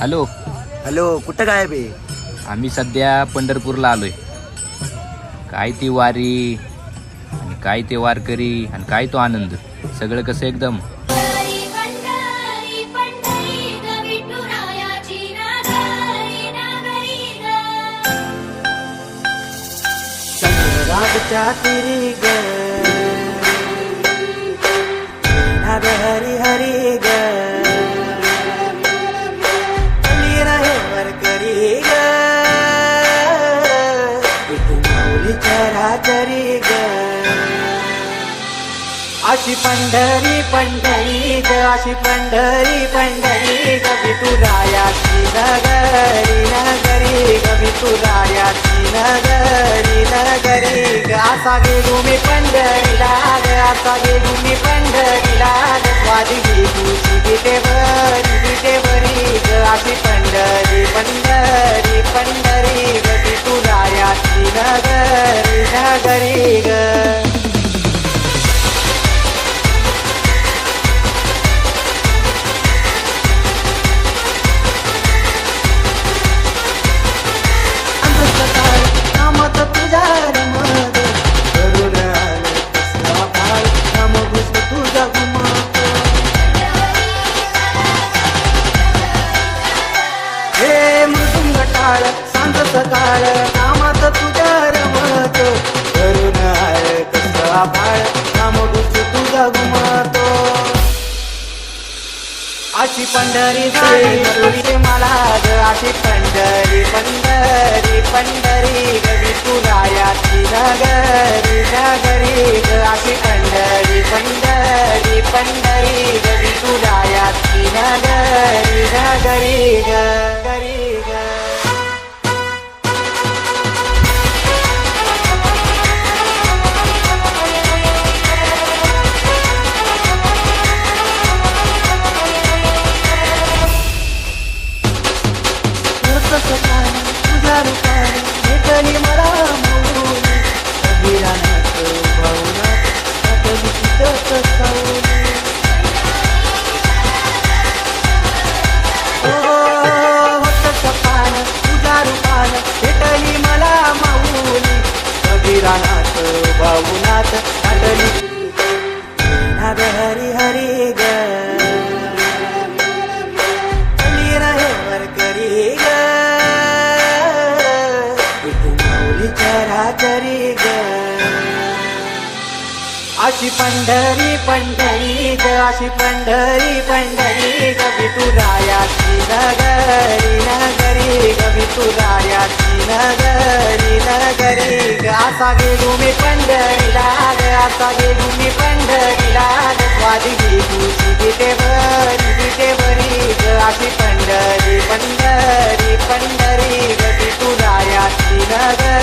Hello. Hello कुठं काय बे आम्ही सध्या पंढरपूरला आलोय. काय ती वारी आणि काय ते वारकरी आणि काय तो आनंद. सगळं कसं एकदम? रागच्या तिरी ग. माऊली चराचरी ग. अशी पंढरी पंढरी ग अशी पंढरी पंढरी ग तुरायाची नगरी नगरी ग तुरायाची नगरी नगरी ग. असा गेलो मी पंढरीला ग असा गेलो मी पंढरीला ग स्वादी तुझी तिथे बरी तिथे बरी ग अशी पंढरी पंढरी पंढरी ग. मृदुंग टाळ सांग सकाळ नामात तुझ्या रमत तुझा गुमातो अशी पंढरी झाली मला अशी पंढरी पंढरी पंढरी ग विठुरायाची नगरी नगरी ग अशी पंढरी पंढरी पंढरी ग विठुरायाची नगरी नगरी ग तुझा रूपान भेटली मला माऊली कबीरानाथ भाऊनाथ नाटली हरी हरी ग. विचारा ग. अशी पंढरी पंढरी ग अशी पंढरी पंढरी ग. विठुरायाची नगरी नगरी ग. विठुरायाची नगरी नगरी ग. असा गेलो मी पंढरी लाग असा गेलो मी पंढरी लाग. स्वादी तुझी तिथे बरी तिथे बरी ग. अशी पंढरी पंढरी पंढरी ग. विठुरायाची नगरी